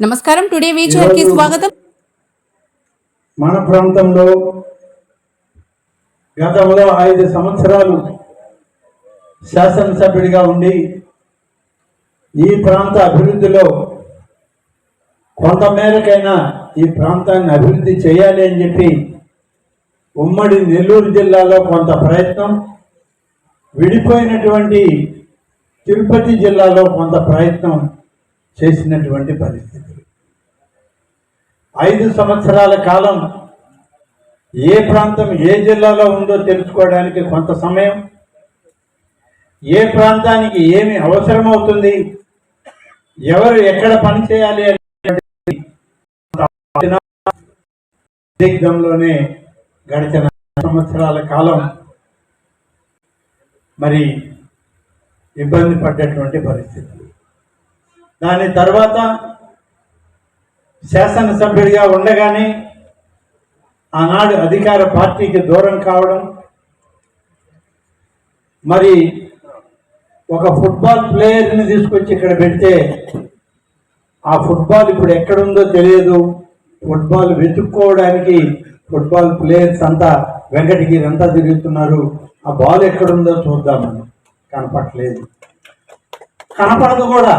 నమస్కారం. టుడే వీచర్కి స్వాగతం. మన ప్రాంతంలో గతంలో ఐదు సంవత్సరాలు శాసనసభ్యుడిగా ఉండి ఈ ప్రాంత అభివృద్ధిలో కొంత మేరకైనా ఈ ప్రాంతాన్ని అభివృద్ధి చేయాలి అని చెప్పి ఉమ్మడి నెల్లూరు జిల్లాలో కొంత ప్రయత్నం విడిపోయినటువంటి తిరుపతి జిల్లాలో కొంత ప్రయత్నం చేసినటువంటి పరిస్థితులు ఐదు సంవత్సరాల కాలం ఏ ప్రాంతం ఏ జిల్లాలో ఉందో తెలుసుకోవడానికి కొంత సమయం. ఏ ప్రాంతానికి ఏమి అవసరమవుతుంది? ఎవరు ఎక్కడ పనిచేయాలి దిగ్ధంలోనే గడిచిన సంవత్సరాల కాలం. మరి ఇబ్బంది పడ్డటువంటి పరిస్థితులు దాని తర్వాత శాసనసభ్యుడిగా ఉండగానే ఆనాడు అధికార పార్టీకి దూరం కావడం మరి ఒక ఫుట్బాల్ ప్లేయర్ని తీసుకొచ్చి ఇక్కడ పెడితే ఆ ఫుట్బాల్ ఇప్పుడు ఎక్కడుందో తెలియదు. ఫుట్బాల్ వెతుక్కోవడానికి ఫుట్బాల్ ప్లేయర్స్ అంతా వెంకటగిరి అంతా తిరుగుతున్నారు. ఆ బాల్ ఎక్కడుందో చూద్దామని. కనపట్లేదు కనపడదు కూడా.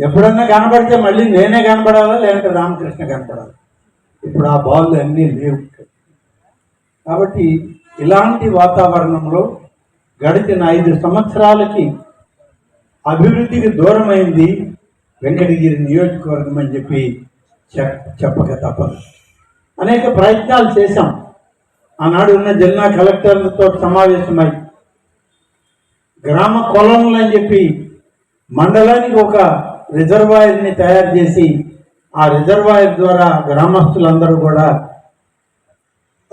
ఎప్పుడన్నా కనబడితే మళ్ళీ నేనే కనపడాలా లేదంటే రామకృష్ణ కనపడాలి ఇప్పుడు ఆ బాల్ అన్నీ లేవు కాబట్టి ఇలాంటి వాతావరణంలో గడిచిన ఐదు సంవత్సరాలకి అభివృద్ధికి దూరమైంది వెంకటగిరి నియోజకవర్గం అని చెప్పి చెప్ చెప్పక తప్పదు. అనేక ప్రయత్నాలు చేశాం. ఆనాడు ఉన్న జిల్లా కలెక్టర్లతో సమావేశమై గ్రామ కొలనులు అని చెప్పి మండలానికి ఒక రిజర్వాయర్ని తయారు చేసి ఆ రిజర్వాయర్ ద్వారా గ్రామస్తులందరూ కూడా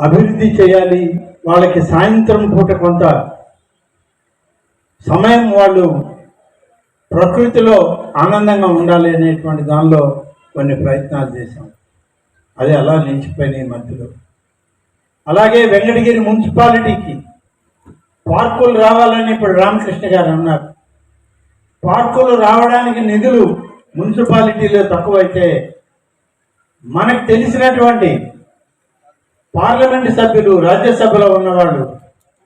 అభివృద్ధి చేయాలి. వాళ్ళకి సాయంత్రం పూట కొంత సమయం వాళ్ళు ప్రకృతిలో ఆనందంగా ఉండాలి అనేటువంటి దానిలో కొన్ని ప్రయత్నాలు చేశాం. అది అలా నిలిచిపోయినాయి ఈ మధ్యలో. అలాగే వెంకటగిరి మున్సిపాలిటీకి పార్కులు రావాలని ఇప్పుడు రామకృష్ణ గారు అన్నారు. పార్కులు రావడానికి నిధులు మున్సిపాలిటీలో తక్కువైతే మనకు తెలిసినటువంటి పార్లమెంటు సభ్యులు రాజ్యసభలో ఉన్నవాళ్ళు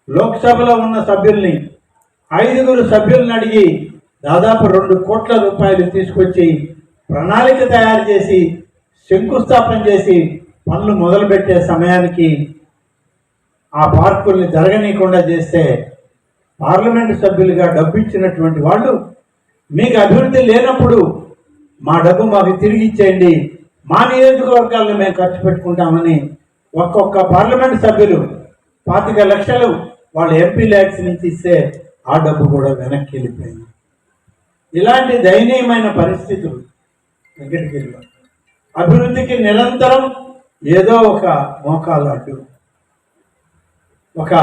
లోక్సభలో ఉన్న సభ్యుల్ని ఐదుగురు సభ్యులను అడిగి దాదాపు రెండు కోట్ల రూపాయలు తీసుకొచ్చి ప్రణాళిక తయారు చేసి శంకుస్థాపన చేసి పనులు మొదలుపెట్టే సమయానికి ఆ పార్కుల్ని జరగనీయకుండా చేస్తే పార్లమెంటు సభ్యులుగా డబ్బు ఇచ్చినటువంటి వాళ్ళు మీకు అభివృద్ధి లేనప్పుడు మా డబ్బు మాకు తిరిగి ఇచ్చేయండి. మా నియోజకవర్గాలను మేము ఖర్చు పెట్టుకుంటామని ఒక్కొక్క పార్లమెంట్ సభ్యులు పాతిక లక్షలు వాళ్ళ ఎంపీ ల్యాక్స్ నుంచి ఇస్తే ఆ డబ్బు కూడా వెనక్కి వెళ్ళిపోయింది. ఇలాంటి దయనీయమైన పరిస్థితులు వెంకటగిరిలో అభివృద్ధికి నిరంతరం ఏదో ఒక మోకాలు అడ్డు ఒక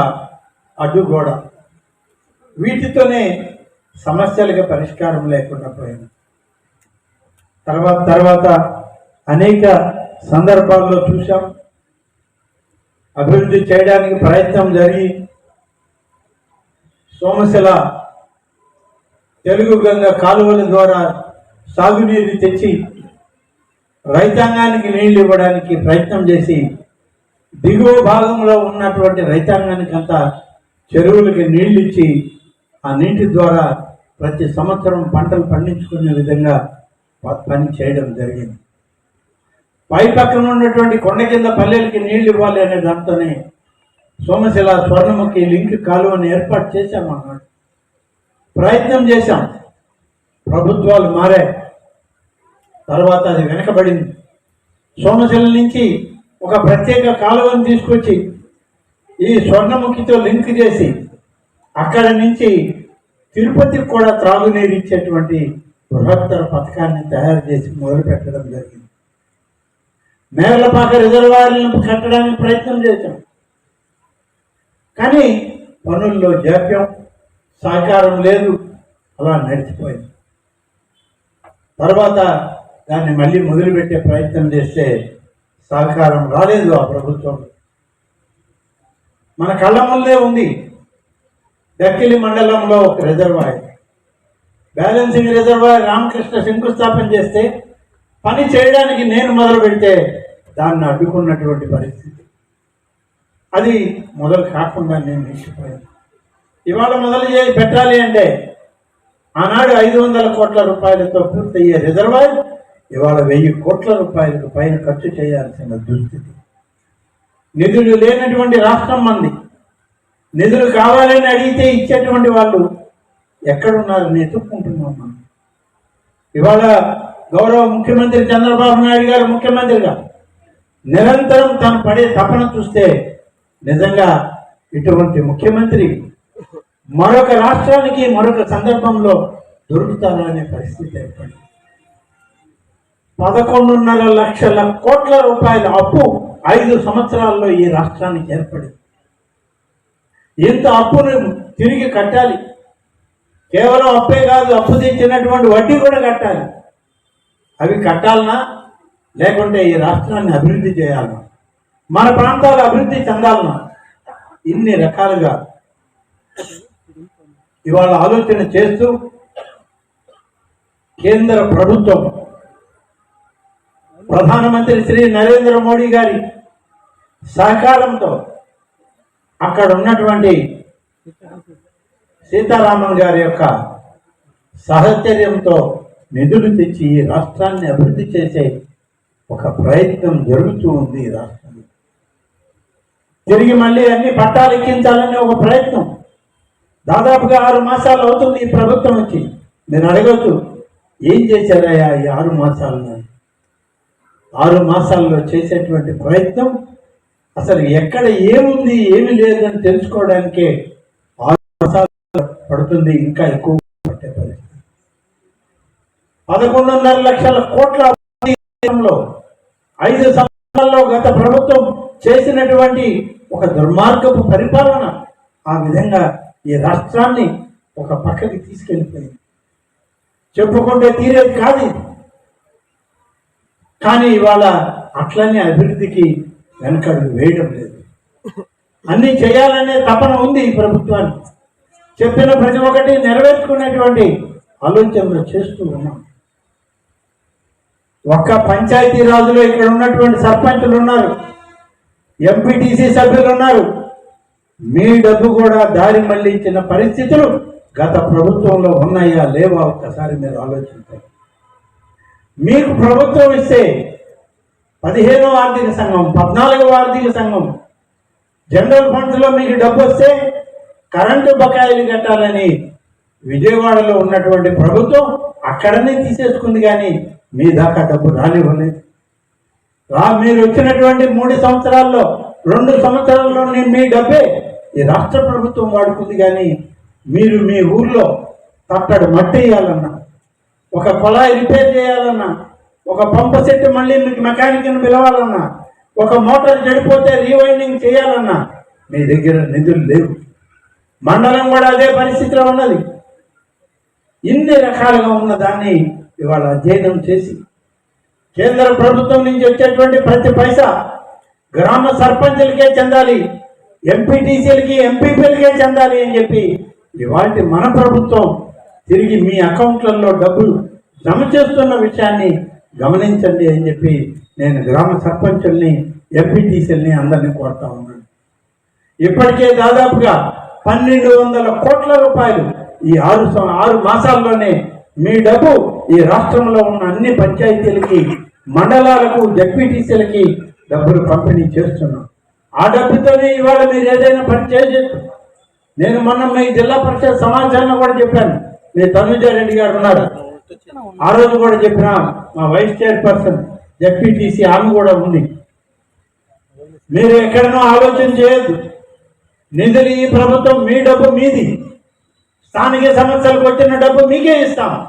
అడ్డుగోడ. వీటితోనే సమస్యలకు పరిష్కారం లేకుండా పోయింది. తర్వాత తర్వాత అనేక సందర్భాల్లో చూసాం అభివృద్ధి చేయడానికి ప్రయత్నం జరిగి సోమశిల తెలుగు గంగ కాలువల ద్వారా సాగునీరు తెచ్చి రైతాంగానికి నీళ్ళు ఇవ్వడానికి ప్రయత్నం చేసి దిగువ భాగంలో ఉన్నటువంటి రైతాంగానికి అంతా చెరువులకి నీళ్ళు ఇచ్చి ఆ నీటి ద్వారా ప్రతి సంవత్సరం పంటలు పండించుకునే విధంగా పని చేయడం జరిగింది. పై పక్కన ఉన్నటువంటి కొండ కింద పల్లెలకి నీళ్ళు ఇవ్వాలి అనే దాంతోనే సోమశిల స్వర్ణముఖి లింక్ కాలువని ఏర్పాటు చేశాం అన్నాడు. ప్రయత్నం చేశాం. ప్రభుత్వాలు మారాయి. తర్వాత అది వెనకబడింది. సోమశిల నుంచి ఒక ప్రత్యేక కాలువను తీసుకొచ్చి ఈ స్వర్ణముఖితో లింక్ చేసి అక్కడ నుంచి తిరుపతికి కూడా త్రాగునీరు ఇచ్చేటువంటి బృహత్తర పథకాన్ని తయారు చేసి మొదలు పెట్టడం జరిగింది. మేర్లపాక రిజర్వాయర్లను కట్టడానికి ప్రయత్నం చేశాం. కానీ పనుల్లో జాప్యం సహకారం లేదు. అలా నడిచిపోయింది. తర్వాత దాన్ని మళ్ళీ మొదలుపెట్టే ప్రయత్నం చేస్తే సహకారం రాలేదు ఆ ప్రభుత్వం. మన కళ్ళ ముందే ఉంది. దక్కిలి మండలంలో ఒక రిజర్వాయర్ బ్యాలెన్సింగ్ రిజర్వాయర్ రామకృష్ణ శంకుస్థాపన చేస్తే పని చేయడానికి నేను మొదలు పెడితే దాన్ని అడ్డుకున్నటువంటి పరిస్థితి. అది మొదలు కాకుండా నేను నిలిచిపోయాను. ఇవాళ మొదలు చేసి పెట్టాలి అంటే ఆనాడు ఐదు వందల కోట్ల రూపాయలతో పూర్తయ్యే రిజర్వాయర్ ఇవాళ వెయ్యి కోట్ల రూపాయలకు పైన ఖర్చు చేయాల్సిన దుస్థితి. నిధులు లేనటువంటి రాష్ట్రం మంది. నిధులు కావాలని అడిగితే ఇచ్చేటువంటి వాళ్ళు ఎక్కడున్నారు? నేను మనం ఇవాళ గౌరవ ముఖ్యమంత్రి చంద్రబాబు నాయుడు గారు ముఖ్యమంత్రిగా నిరంతరం తను పడే తపన చూస్తే నిజంగా ఇటువంటి ముఖ్యమంత్రి మరొక రాష్ట్రానికి మరొక సందర్భంలో దొరుకుతారా అనే పరిస్థితి ఏర్పడింది. పదకొండున్నర లక్షల కోట్ల రూపాయల అప్పు ఐదు సంవత్సరాల్లో ఈ రాష్ట్రానికి ఏర్పడింది. ఇంత అప్పును తిరిగి కట్టాలి? కేవలం అప్పే కాదు అప్పు తెచ్చినటువంటి వడ్డీ కూడా కట్టాలి. అవి కట్టాలనా? లేకుంటే ఈ రాష్ట్రాన్ని అభివృద్ధి చేయాలన్నా మన ప్రాంతాలు అభివృద్ధి చెందాలన్నా ఇన్ని రకాలుగా ఇవాళ ఆలోచన చేస్తూ కేంద్ర ప్రభుత్వం ప్రధానమంత్రి శ్రీ నరేంద్ర మోడీ గారి సహకారంతో అక్కడ ఉన్నటువంటి సీతారామన్ గారి యొక్క సహచర్యంతో నిధులు తెచ్చి ఈ రాష్ట్రాన్ని అభివృద్ధి చేసే ఒక ప్రయత్నం జరుగుతూ ఉంది ఈ రాష్ట్రంలో తిరిగి మళ్ళీ అన్ని పట్టాలు ఎక్కించాలనే ఒక ప్రయత్నం. దాదాపుగా ఆరు మాసాలు అవుతుంది ఈ ప్రభుత్వం వచ్చి. నేను అడగచ్చు ఏం చేశారయ్యా ఈ ఆరు మాసాలను ఆరు మాసాల్లో చేసేటువంటి ప్రయత్నం అసలు ఎక్కడ ఏముంది ఏమి లేదని తెలుసుకోవడానికే ఆరు పడుతుంది ఇంకా ఎక్కువ పట్టే పరిస్థితి. పదకొండున్నర లక్షల కోట్ల ఐదు సంవత్సరాల్లో గత ప్రభుత్వం చేసినటువంటి ఒక దుర్మార్గపు పరిపాలన ఆ విధంగా ఈ రాష్ట్రాన్ని ఒక పక్కకి తీసుకెళ్ళిపోయింది. చెప్పుకుంటే తీరేది కాదు కానీ ఇవాళ అట్లనే అభివృద్ధికి వెనకడుగు వేయడం లేదు. అన్ని చేయాలనే తపన ఉంది ఈ ప్రభుత్వానికి. చెప్పిన ప్రతి ఒక్కటి నెరవేర్చుకునేటువంటి ఆలోచనలు చేస్తూ ఉన్నాం. ఒక్క పంచాయతీ రాజులో ఇక్కడ ఉన్నటువంటి సర్పంచులు ఉన్నారు. ఎంపీటీసీ సభ్యులు ఉన్నారు. మీ డబ్బు కూడా దారి మళ్ళించిన పరిస్థితులు గత ప్రభుత్వంలో ఉన్నాయా లేవా? ఒక్కసారి మీరు ఆలోచించారు మీకు ప్రభుత్వం ఇస్తే పదిహేనో ఆర్థిక సంఘం పద్నాలుగవ ఆర్థిక సంఘం. జనరల్ ఫండ్స్లో మీకు డబ్బు వస్తే కరెంటు బకాయిలు కట్టాలని విజయవాడలో ఉన్నటువంటి ప్రభుత్వం అక్కడనే తీసేసుకుంది కానీ మీ దాకా డబ్బు రానివ్వలేదు. రా మీరు వచ్చినటువంటి మూడు సంవత్సరాల్లో రెండు సంవత్సరాల్లో నేను మీ డబ్బే ఈ రాష్ట్ర ప్రభుత్వం వాడుకుంది కానీ మీరు మీ ఊర్లో తట్టడు మట్టి వేయాలన్నా ఒక కుళాయి రిపేర్ చేయాలన్నా ఒక పంప సెట్ మళ్ళీ మీకు మెకానిక్ని పిలవాలన్నా ఒక మోటార్ చెడిపోతే రీవైండింగ్ చేయాలన్నా మీ దగ్గర నిధులు లేవు. మండలం కూడా అదే పరిస్థితిలో ఉన్నది. ఇన్ని రకాలుగా ఉన్న దాన్ని ఇవాళ అధ్యయనం చేసి కేంద్ర ప్రభుత్వం నుంచి వచ్చేటువంటి ప్రతి పైసా గ్రామ సర్పంచులకే చెందాలి ఎంపీటీసీలకి ఎంపీపీలకే చెందాలి అని చెప్పి ఇవాళ మన ప్రభుత్వం తిరిగి మీ అకౌంట్లలో డబ్బులు జమ చేస్తున్న విషయాన్ని గమనించండి అని చెప్పి నేను గ్రామ సర్పంచుల్ని ఎంపీటీసీల్ని అందరినీ కోరుతా ఉన్నాను. ఇప్పటికే దాదాపుగా పన్నెండు వందల కోట్ల రూపాయలు ఈ ఆరు ఆరు మాసాల్లోనే మీ డబ్బు ఈ రాష్ట్రంలో ఉన్న అన్ని పంచాయతీలకి మండలాలకు జడ్పీటీసీలకి డబ్బులు పంపిణీ చేస్తున్నాం. ఆ డబ్బుతోనే ఇవాళ మీరు ఏదైనా పని చేయొచ్చు నేను మొన్న మీ జిల్లా పరిషత్ సమాచారం కూడా చెప్పాను. మీ తనుజారెడ్డి గారు ఉన్నారు. ఆ రోజు కూడా చెప్పిన మా వైస్ చైర్పర్సన్ జడ్పీటీసీ ఆమె కూడా ఉంది. మీరు ఎక్కడనో ఆలోచన చేయొద్దు. నిధులు ఈ ప్రభుత్వం మీ డబ్బు మీది. స్థానిక సమస్యలకు వచ్చిన డబ్బు మీకే ఇస్తాం.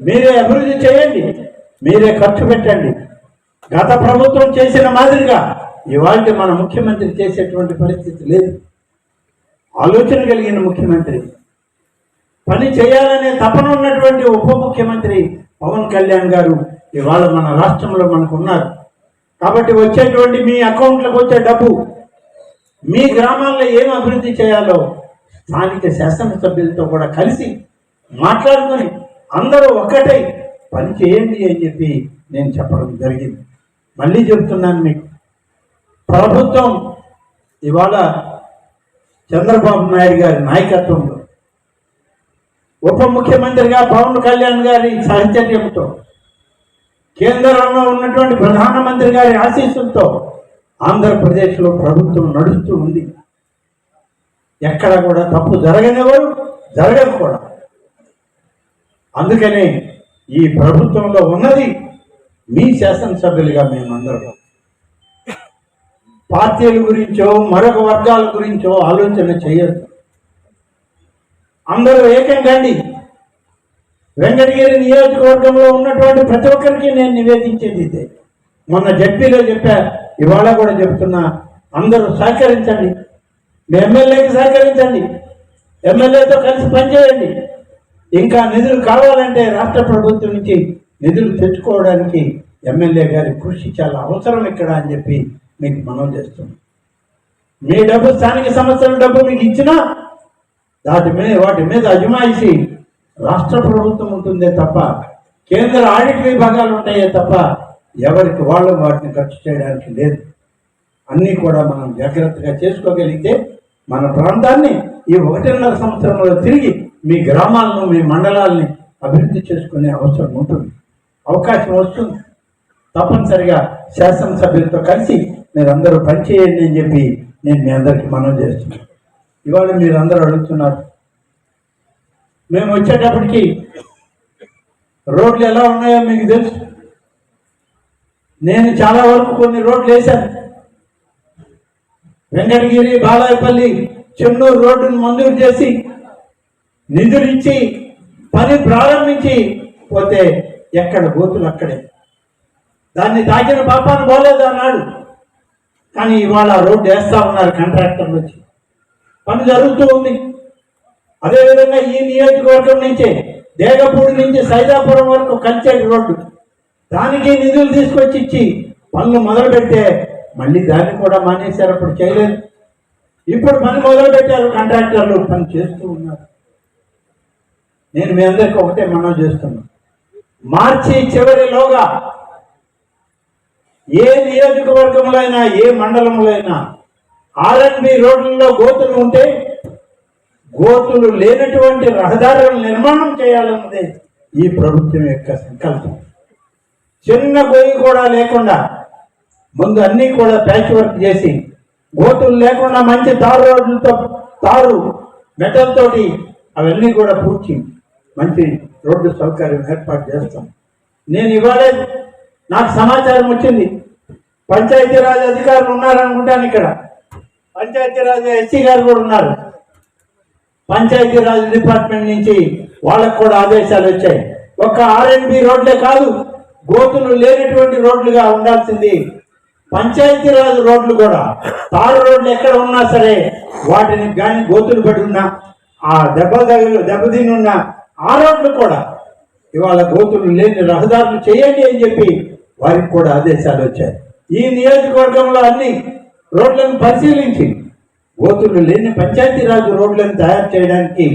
మీరే అభివృద్ధి చేయండి. మీరే ఖర్చు పెట్టండి. గత ప్రభుత్వం చేసిన మాదిరిగా ఇవాళ మన ముఖ్యమంత్రి చేసేటువంటి పరిస్థితి లేదు. ఆలోచన కలిగిన ముఖ్యమంత్రి. పని చేయాలనే తపన ఉన్నటువంటి ఉప ముఖ్యమంత్రి పవన్ కళ్యాణ్ గారు ఇవాళ మన రాష్ట్రంలో మనకు ఉన్నారు. కాబట్టి వచ్చేటువంటి మీ అకౌంట్లకు వచ్చే డబ్బు మీ గ్రామాల్లో ఏం అభివృద్ధి చేయాలో స్థానిక శాసనసభ్యులతో కూడా కలిసి మాట్లాడుకొని అందరూ ఒక్కటై పని చేయండి అని చెప్పి నేను చెప్పడం జరిగింది. మళ్ళీ చెప్తున్నాను మీకు. ప్రభుత్వం ఇవాళ చంద్రబాబు నాయుడు గారి నాయకత్వంలో ఉప ముఖ్యమంత్రిగా పవన్ కళ్యాణ్ గారి సాహచర్యంతో కేంద్రంలో ఉన్నటువంటి ప్రధానమంత్రి గారి ఆశీస్సులతో ఆంధ్రప్రదేశ్లో ప్రభుత్వం నడుస్తూ ఉంది. ఎక్కడ కూడా తప్పు జరగనివ్వరు జరగదు కూడా. అందుకనే ఈ ప్రభుత్వంలో ఉన్నది మీ శాసనసభ్యులుగా మేమందరం పార్టీల గురించో మరొక వర్గాల గురించో ఆలోచన చేయొద్దు. అందరూ ఏకం కండి వెంకటగిరి నియోజకవర్గంలో ఉన్నటువంటి ప్రతి ఒక్కరికి నేను నివేదించేది ఇదే. మొన్న జడ్పీలో చెప్పా ఇవాళ కూడా చెప్తున్నా అందరూ సహకరించండి. మీ ఎమ్మెల్యేకి సహకరించండి. ఎమ్మెల్యేతో కలిసి పనిచేయండి. ఇంకా నిధులు కావాలంటే రాష్ట్ర ప్రభుత్వం నుంచి నిధులు తెచ్చుకోవడానికి ఎమ్మెల్యే గారి కృషి చాలా అవసరం ఇక్కడ అని చెప్పి మీకు మనం చేస్తున్నాం. మీ డబ్బు స్థానిక సంస్థల డబ్బు మీకు ఇచ్చినా దాటి మీద వాటి మీద అజమాయిషి రాష్ట్ర ప్రభుత్వం ఉంటుందే తప్ప కేంద్ర ఆడిట్ విభాగాలు ఉంటాయే తప్ప ఎవరికి వాళ్ళు వాటిని ఖర్చు చేయడానికి లేదు. అన్నీ కూడా మనం జాగ్రత్తగా చేసుకోగలిగితే మన ప్రాంతాన్ని ఈ ఒకటిన్నర సంవత్సరంలో తిరిగి మీ గ్రామాలను మీ మండలాల్ని అభివృద్ధి చేసుకునే అవసరం ఉంటుంది. అవకాశం వస్తుంది. తప్పనిసరిగా శాసనసభ్యులతో కలిసి మీరందరూ పనిచేయండి అని చెప్పి నేను మీ అందరికీ మనం చేస్తున్నాను. ఇవాళ మీరందరూ అడుగుతున్నారు. మేము వచ్చేటప్పటికి రోడ్లు ఎలా ఉన్నాయో మీకు తెలుసు. నేను చాలా వరకు కొన్ని రోడ్లు వేశాను. వెంకటగిరి బాలాయపల్లి చెన్నూరు రోడ్డును మంజూరు చేసి నిధులు ఇచ్చి పని ప్రారంభించి పోతే ఎక్కడ గోతులు అక్కడే. దాన్ని తాకిన పాపాన్ని పోలేదు అన్నాడు కానీ ఇవాళ రోడ్డు వేస్తా ఉన్నారు కాంట్రాక్టర్లు వచ్చి. పని జరుగుతూ ఉంది. అదేవిధంగా ఈ నియోజకవర్గం నుంచే దేగపూడి నుంచి సైదాపురం వరకు కంచెటి రోడ్డు. దానికి నిధులు తీసుకొచ్చి ఇచ్చి పనులు మొదలు పెడితే మళ్ళీ దాన్ని కూడా మానేశారు అప్పుడు చేయలేదు. ఇప్పుడు పని మొదలు పెట్టారు కాంట్రాక్టర్లు పని చేస్తూ ఉన్నారు. నేను మీ అందరికీ ఒకటే మనం చేస్తున్నాను మార్చి చివరిలోగా ఏ నియోజకవర్గంలో అయినా ఏ మండలంలో అయినా ఆర్ఎన్బి రోడ్లలో గోతులు ఉంటే గోతులు లేనటువంటి రహదారులను నిర్మాణం చేయాలన్నది ఈ ప్రభుత్వం యొక్క సంకల్పం. చిన్న గొయ్యి కూడా లేకుండా ముందు అన్నీ కూడా ప్యాచ్ వర్క్ చేసి గోతులు లేకుండా మంచి తారు రోడ్లతో తారు మెటల్ తోటి అవన్నీ కూడా పూడ్చి మంచి రోడ్డు సౌకర్యం ఏర్పాటు చేస్తాం. నేను ఇవాళే నాకు సమాచారం వచ్చింది. పంచాయతీరాజ్ అధికారులు ఉన్నారనుకుంటాను ఇక్కడ. పంచాయతీరాజ్ ఎస్సీ గారు కూడా ఉన్నారు. పంచాయతీరాజ్ డిపార్ట్మెంట్ నుంచి వాళ్ళకు కూడా ఆదేశాలు వచ్చాయి. ఒక్క ఆర్ఎన్బి రోడ్లే కాదు గోతులు లేనటువంటి రోడ్లుగా ఉండాల్సింది పంచాయతీరాజ్ రోడ్లు కూడా. తారు రోడ్లు ఎక్కడ ఉన్నా సరే వాటిని కానీ గోతులు పడి ఉన్నా ఆ దెబ్బ తగిలి దెబ్బతిని ఉన్న ఆ రోడ్లు కూడా ఇవాళ గోతులు లేని రహదారులు చేయండి అని చెప్పి వారికి కూడా ఆదేశాలు వచ్చాయి. ఈ నియోజకవర్గంలో అన్ని రోడ్లను పరిశీలించి ఓతులు లేని పంచాయతీరాజ్ రోడ్లను తయారు చేయడానికి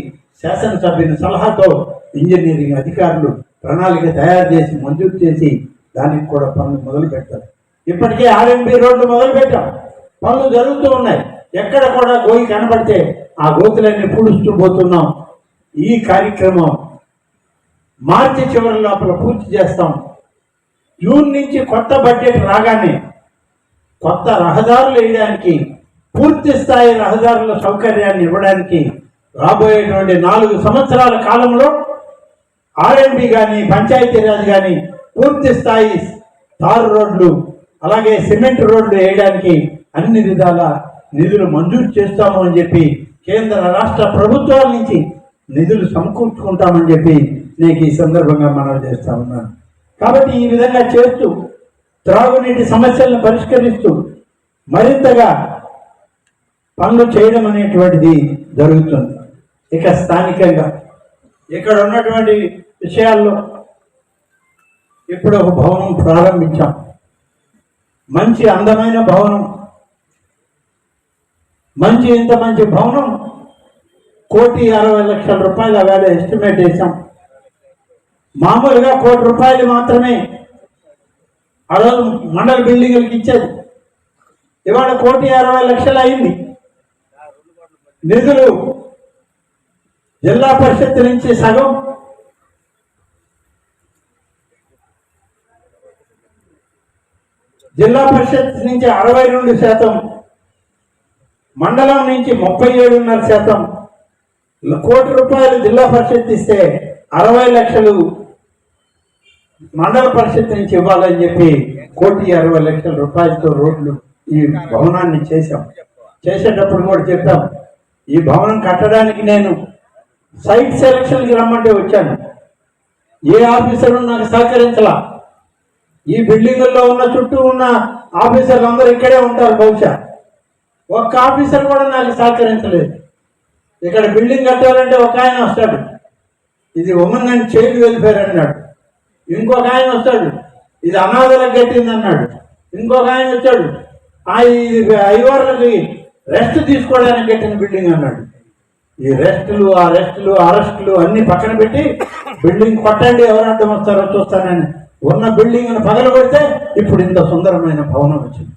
శాసనసభ్యుని సలహాతో ఇంజనీరింగ్ అధికారులు ప్రణాళిక తయారు చేసి మంజూరు చేసి దానికి కూడా పనులు మొదలు పెడతారు ఇప్పటికే ఆర్ఎంబి రోడ్లు మొదలు పెట్టాం. పనులు జరుగుతూ ఉన్నాయి. ఎక్కడ కూడా గోయి కనబడితే ఆ గోతులన్నీ పూడుస్తూ పోతున్నాం. ఈ కార్యక్రమం మార్చి చివరి లోపల పూర్తి చేస్తాం. జూన్ నుంచి కొత్త బడ్జెట్ రాగానే కొత్త రహదారులు వేయడానికి పూర్తి స్థాయి రహదారుల సౌకర్యాన్ని ఇవ్వడానికి రాబోయేటువంటి నాలుగు సంవత్సరాల కాలంలో ఆర్ఎంపీ కానీ పంచాయతీరాజ్ కానీ పూర్తి స్థాయి తారు రోడ్లు అలాగే సిమెంట్ రోడ్లు వేయడానికి అన్ని విధాల నిధులు మంజూరు చేస్తాము అని చెప్పి కేంద్ర రాష్ట్ర ప్రభుత్వాల నుంచి నిధులు సమకూర్చుకుంటామని చెప్పి నేను ఈ సందర్భంగా మనవి చేస్తా ఉన్నాను. కాబట్టి ఈ విధంగా చేస్తూ త్రాగునీటి సమస్యలను పరిష్కరిస్తూ మరింతగా పనులు చేయడం అనేటువంటిది జరుగుతుంది. ఇక స్థానికంగా ఇక్కడ ఉన్నటువంటి విషయాల్లో ఇప్పుడు ఒక భవనం ప్రారంభించాం. మంచి అందమైన భవనం. మంచి ఇంత మంచి భవనం కోటి అరవై లక్షల రూపాయల వేల ఎస్టిమేట్ వేసాం మామూలుగా కోటి రూపాయలు మాత్రమే ఆ రోజు మండల బిల్డింగులకి ఇచ్చేది ఇవాళ కోటి అరవై లక్షలు అయింది. నిధులు జిల్లా పరిషత్ నుంచి సగం. జిల్లా పరిషత్ నుంచి అరవై రెండు శాతం. మండలం నుంచి ముప్పై ఏడున్నర శాతం. కోటి రూపాయలు జిల్లా పరిషత్ ఇస్తే అరవై లక్షలు మండల పరిషత్ నుంచి ఇవ్వాలని చెప్పి కోటి అరవై లక్షల రూపాయలతో రోడ్లు ఈ భవనాన్ని చేశాం. చేసేటప్పుడు కూడా చెప్పాం ఈ భవనం కట్టడానికి నేను సైట్ సెలక్షన్కి రమ్మంటే వచ్చాను. ఏ ఆఫీసరు నాకు సహకరించలా. ఈ బిల్డింగుల్లో ఉన్న చుట్టూ ఉన్న ఆఫీసర్లు అందరూ ఇక్కడే ఉంటారు బహుశా. ఒక్క ఆఫీసర్ కూడా నాకు సహకరించలేదు. ఇక్కడ బిల్డింగ్ కట్టాలంటే ఒక ఆయన వస్తాడు. ఇది ఉమెన్ అండ్ చైల్డ్ వెల్ఫేర్ అన్నాడు. ఇంకొక ఆయన వస్తాడు. ఇది అనాథలకు కట్టింది అన్నాడు. ఇంకొక ఆయన వచ్చాడు. ఆ ఇది ఐవార్లకి రెస్ట్ తీసుకోవడానికి కట్టిన బిల్డింగ్ అన్నాడు. ఈ రెస్టులు ఆ రెస్టులు అరెస్టులు అన్ని పక్కన పెట్టి బిల్డింగ్ కొట్టండి ఎవరు అడ్డం వస్తారో చూస్తానని ఉన్న బిల్డింగ్ను పగలగొడితే ఇప్పుడు ఇంత సుందరమైన భవనం వచ్చింది.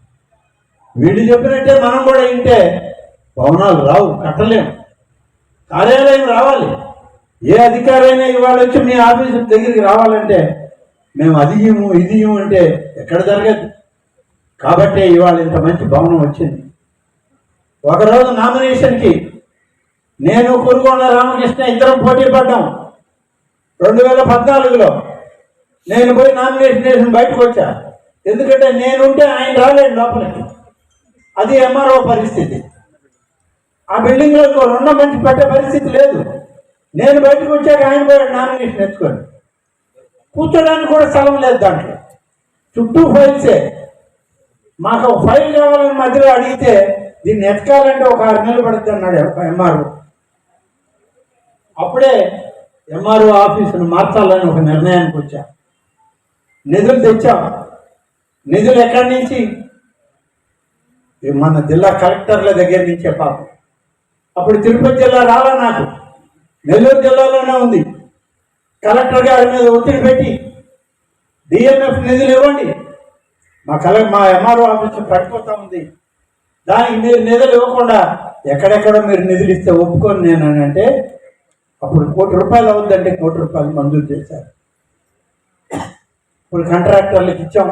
వీళ్ళు చెప్పినట్టే మనం కూడా ఇంటే భవనాలు రావు కట్టలేము. కార్యాలయం రావాలి. ఏ అధికారైనా ఇవాళ వచ్చి మీ ఆఫీస్ దగ్గరికి రావాలంటే మేము అది ఇయ్యము ఇది ఇయ్యము అంటే ఎక్కడ జరగదు. కాబట్టే ఇవాళ ఇంత మంచి భవనం వచ్చింది. ఒకరోజు నామినేషన్కి నేను కురుగొండ రామకృష్ణ ఇద్దరం పోటీ పడ్డాం. రెండు వేల పద్నాలుగులో నేను పోయి నామినేషన్ వేసిన బయటకు వచ్చా. ఎందుకంటే నేనుంటే ఆయన రాలేడు లోపలికి. అది ఎంఆర్ఓ పరిస్థితి. ఆ బిల్డింగ్లో రెండో మంచి పెట్టే పరిస్థితి లేదు. నేను బయటకు వచ్చాక ఆయన పోయాడు నామినేషన్ ఎత్తుకొని. కూర్చోడానికి కూడా స్థలం లేదు దాంట్లో. చుట్టూ ఫైల్సే. మాకు ఫైల్ కావాలని మధ్యలో అడిగితే దీన్ని ఎతకాలంటే ఒక ఆరు నెలలు పడుతుంది అన్నాడు ఎంఆర్ఓ. అప్పుడే ఎంఆర్ఓ ఆఫీసును మార్చాలని ఒక నిర్ణయానికి వచ్చా. నిధులు తెచ్చాం. నిధులు ఎక్కడి నుంచి? మన జిల్లా కలెక్టర్ల దగ్గర నుంచే పాపం. అప్పుడు తిరుపతి జిల్లా రాలా నాకు? నెల్లూరు జిల్లాలోనే ఉంది. కలెక్టర్ గారి మీద ఒత్తిడి పెట్టి డిఎంఎఫ్ నిధులు ఇవ్వండి. మా కల మా ఎంఆర్ఓ ఆఫీస్ పడిపోతా ఉంది. దానికి మీరు నిధులు ఇవ్వకుండా ఎక్కడెక్కడ మీరు నిధులు ఇస్తే ఒప్పుకొని నేను అంటే అప్పుడు కోటి రూపాయలు అవుద్దంటే కోటి రూపాయలు మంజూరు చేశారు. ఇప్పుడు కాంట్రాక్టర్లకు ఇచ్చాం.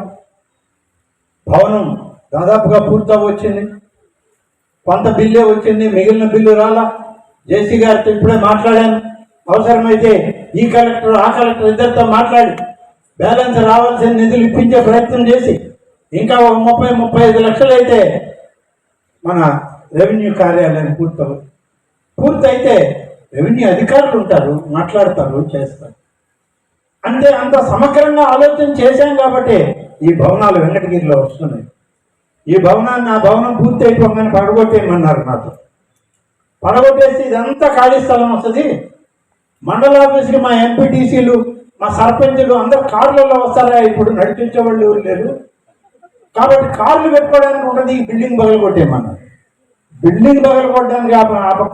భవనం దాదాపుగా పూర్తవ వచ్చింది కొంత బిల్లే వచ్చింది మిగిలిన బిల్లు రాలా. జేసీ గారితో ఇప్పుడే మాట్లాడాను. అవసరమైతే ఈ కలెక్టర్ ఆ కలెక్టర్ ఇద్దరితో మాట్లాడి బ్యాలెన్స్ రావాల్సిన నిధులు ఇప్పించే ప్రయత్నం చేసి ఇంకా ఒక ముప్పై ముప్పై ఐదు లక్షలు అయితే మన రెవెన్యూ కార్యాలయం పూర్తవు పూర్తయితే రెవెన్యూ అధికారులు ఉంటారు మాట్లాడతారు చేస్తారు. అంటే అంత సమగ్రంగా ఆలోచన చేశాం కాబట్టి ఈ భవనాలు వెంకటగిరిలో వస్తున్నాయి. ఈ భవనాన్ని ఆ భవనం పూర్తి అయిపోగానే పడగొట్టేయమన్నారు నాతో. పడగొట్టేసి ఇదంతా ఖాళీ స్థలం వస్తుంది. మండల ఆఫీస్కి మా ఎంపీటీసీలు మా సర్పంచులు అందరు కార్లలో వస్తారా? ఇప్పుడు నడిపించే వాళ్ళు ఎవరు లేరు. కాబట్టి కార్లు పెట్టుకోవడానికి ఉంటుంది ఈ బిల్డింగ్ బగలు కొట్టేయమన్నారు. బిల్డింగ్ బగలు కొట్టడానికి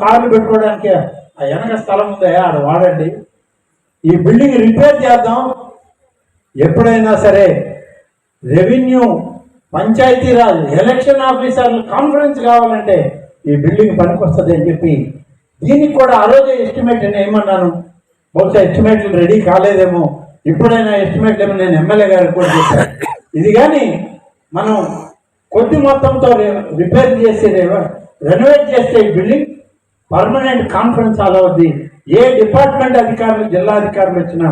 కార్లు పెట్టుకోవడానికి ఆ వెనక స్థలం ఉందా? ఆడ వాడండి. ఈ బిల్డింగ్ రిపేర్ చేద్దాం. ఎప్పుడైనా సరే రెవెన్యూ పంచాయతీరాజ్ ఎలక్షన్ ఆఫీసర్లు కాన్ఫరెన్స్ కావాలంటే ఈ బిల్డింగ్ పనికొస్తుంది అని చెప్పి దీనికి కూడా ఆ రోజే ఎస్టిమేట్ నేను ఏమన్నాను? బహుశా ఎస్టిమేట్లు రెడీ కాలేదేమో. ఇప్పుడైనా ఎస్టిమేట్ ఏమో నేను ఎమ్మెల్యే గారికి కూడా చెప్పాను. ఇది కానీ మనం కొద్ది మొత్తంతో రిపేర్ చేసి రెనోవేట్ చేస్తే ఈ బిల్డింగ్ పర్మనెంట్ కాన్ఫరెన్స్ హాల్ అవుద్ది. ఏ డిపార్ట్మెంట్ అధికారులు జిల్లా అధికారులు వచ్చినా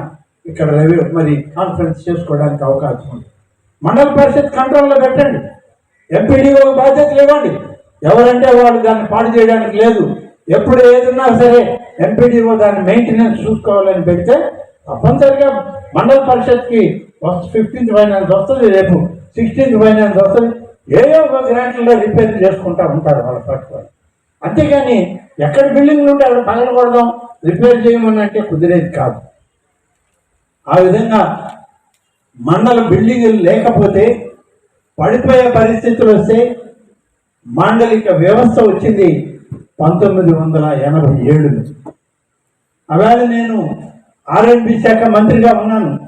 ఇక్కడ మరి కాన్ఫరెన్స్ చేసుకోవడానికి అవకాశం ఉంది. మండల పరిషత్ కంట్రోల్లో పెట్టండి. ఎంపీడీఓ బాధ్యతలు ఇవ్వండి. ఎవరంటే వాళ్ళు దాన్ని పాడు చేయడానికి లేదు. ఎప్పుడు ఏదున్నా సరే ఎంపీడీఓ దాన్ని మెయింటెనెన్స్ చూసుకోవాలని పెడితే తప్పనిసరిగా మండల పరిషత్కి ఫిఫ్టీన్త్ ఫైనాన్స్ వస్తుంది రేపు సిక్స్టీన్త్ ఫైనాన్స్ వస్తుంది. ఏదో ఒక గ్రాంట్లలో రిపేర్ చేసుకుంటా ఉంటారు వాళ్ళ పట్టుకొని. అంతేగాని ఎక్కడ బిల్డింగ్లు ఉంటే అక్కడ పగలకూడదాం రిపేర్ చేయమని అంటే కుదిరేది కాదు. ఆ విధంగా మండల బిల్డింగులు లేకపోతే పడిపోయే పరిస్థితులు వస్తే మాండలిక వ్యవస్థ వచ్చింది పంతొమ్మిది వందల ఎనభై ఏడులో అలాగే నేను ఆర్ఎండ్బి శాఖ మంత్రిగా ఉన్నాను.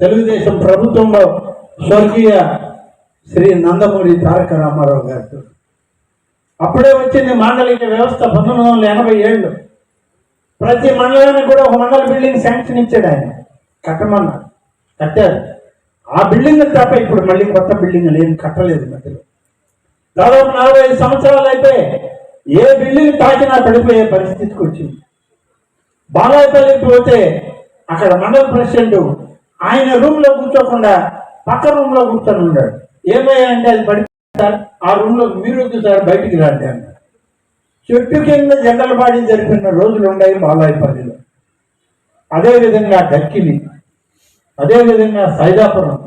తెలుగుదేశం ప్రభుత్వంలో స్వర్గీయ శ్రీ నందమూరి తారక రామారావు గారితో. అప్పుడే వచ్చింది మాండలిక వ్యవస్థ పంతొమ్మిది వందల ఎనభై ఏడులో ప్రతి మండలానికి కూడా ఒక మండల బిల్డింగ్ శాంక్షన్ ఇచ్చాడు ఆయన. కట్టమన్నారు. కట్టారు. ఆ బిల్డింగ్ తప్ప ఇప్పుడు మళ్ళీ కొత్త బిల్డింగ్ ఏం కట్టలేదు మధ్యలో. దాదాపు నలభై ఐదు సంవత్సరాలు అయితే ఏ బిల్డింగ్ తాకినా పడిపోయే పరిస్థితికి వచ్చింది. బాలాయపల్లికి పోతే అక్కడ మండల ప్రెసిడెంట్ ఆయన రూమ్లో కూర్చోకుండా పక్క రూమ్లో కూర్చొని ఉన్నాడు. ఏమయ్యా అంటే అది పడి సార్? ఆ రూమ్లో మీరు వద్దు సార్ బయటికి రండి అన్నాడు. చెట్టు కింద జెండల జరిపిన రోజులు ఉన్నాయి బాలాయపల్లిలో అదేవిధంగా డక్కిలి అదేవిధంగా సైదాపురం.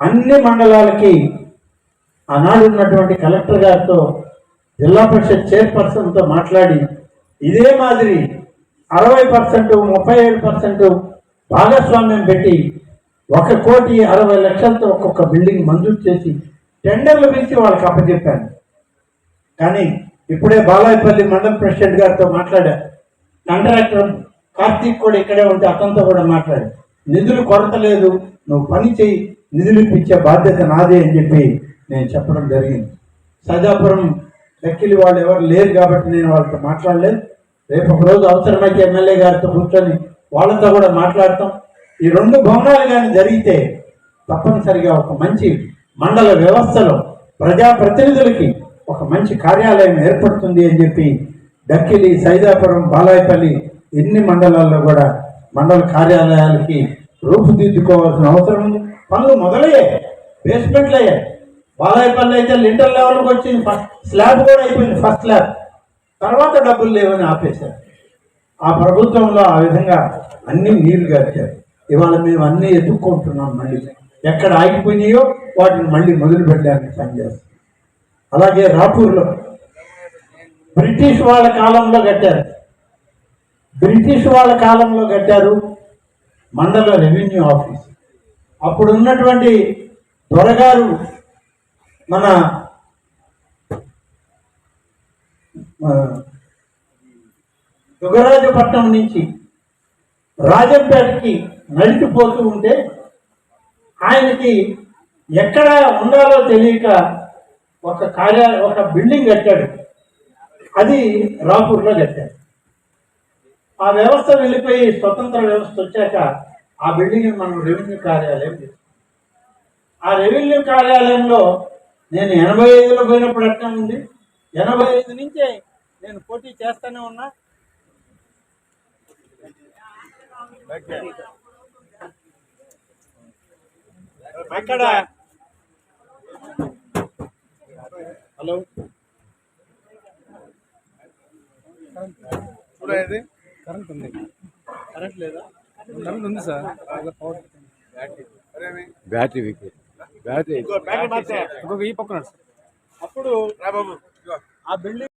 అన్ని మండలాలకి ఆనాడు ఉన్నటువంటి కలెక్టర్ గారితో జిల్లా పరిషత్ చైర్పర్సన్తో మాట్లాడి ఇదే మాదిరి అరవై పర్సెంట్ ముప్పై ఏడు పర్సెంట్ భాగస్వామ్యం పెట్టి ఒక కోటి అరవై లక్షలతో ఒక్కొక్క బిల్డింగ్ మంజూరు చేసి టెండర్లు పిలిచి వాళ్ళకి అప్పచెప్పాను కానీ ఇప్పుడే బాలాయపల్లి మండల ప్రెసిడెంట్ గారితో మాట్లాడా. కాంట్రాక్టర్ కార్తీక్ కూడా ఇక్కడే ఉంటే అతనితో కూడా మాట్లాడాడు నిధులు కొరత లేదు నువ్వు పని చేయి నిధులు ఇప్పించే బాధ్యత నాదే అని చెప్పి నేను చెప్పడం జరిగింది. సజాపురం లెక్కిలి వాళ్ళు ఎవరు లేరు కాబట్టి నేను వాళ్ళతో మాట్లాడలేదు. రేపు ఒక రోజు అవసరమైతే ఎమ్మెల్యే గారితో కూర్చొని వాళ్ళతో కూడా మాట్లాడతాం. ఈ రెండు భవనాలు కానీ జరిగితే తప్పనిసరిగా ఒక మంచి మండల వ్యవస్థలో ప్రజాప్రతినిధులకి ఒక మంచి కార్యాలయం ఏర్పడుతుంది అని చెప్పి డక్కిలి సైదాపురం బాలాయపల్లి ఎన్ని మండలాల్లో కూడా మండల కార్యాలయాలకి రూపుదిద్దుకోవాల్సిన అవసరం ఉంది. పనులు మొదలయ్యాయి. బేస్మెంట్లు అయ్యాయి బాలాయపల్లి అయితే లింటర్ లెవెల్కి వచ్చింది. ఫస్ట్ స్లాబ్ కూడా అయిపోయింది ఫస్ట్ స్లాబ్. తర్వాత డబ్బులు లేవని ఆపేశారు. ఆ ప్రభుత్వంలో ఆ విధంగా అన్ని నీళ్ళు గార్చారు ఇవాళ మేము అన్నీ ఎదుర్కొంటున్నాం మళ్ళీ. ఎక్కడ ఆగిపోయినాయో వాటిని మళ్ళీ మొదలు పెట్టడానికి పనిచేస్తాం అలాగే రాపూర్లో బ్రిటిష్ వాళ్ళ కాలంలో కట్టారు. బ్రిటిష్ వాళ్ళ కాలంలో కట్టారు మండల రెవెన్యూ ఆఫీస్. అప్పుడు ఉన్నటువంటి దొరగారు మన యుగరాజపట్నం నుంచి రాజంపేటకి నడిచిపోతూ ఉంటే ఆయనకి ఎక్కడ ఉండాలో తెలియక ఒక కార్య ఒక బిల్డింగ్ కట్టాడు. అది రాపూర్లో కట్టాడు ఆ వ్యవస్థ వెళ్ళిపోయి స్వతంత్ర వ్యవస్థ వచ్చాక ఆ బిల్డింగ్ మనం రెవెన్యూ కార్యాలయం ఆ రెవెన్యూ కార్యాలయంలో నేను ఎనభై ఐదులో పోయినప్పుడు అట్లా ఉంది ఎనభై ఐదు నుంచే నేను పోటీ చేస్తానే ఉన్నా. అక్కడ హలో. చూడండి కరెంట్ ఉంది. కరెంట్ లేదా? కరెంట్ ఉంది sir. Power battery weak. Battery. ఇంకొక ఈ పక్కన అప్పుడు రా బాబు. ఆ బిల్డింగ్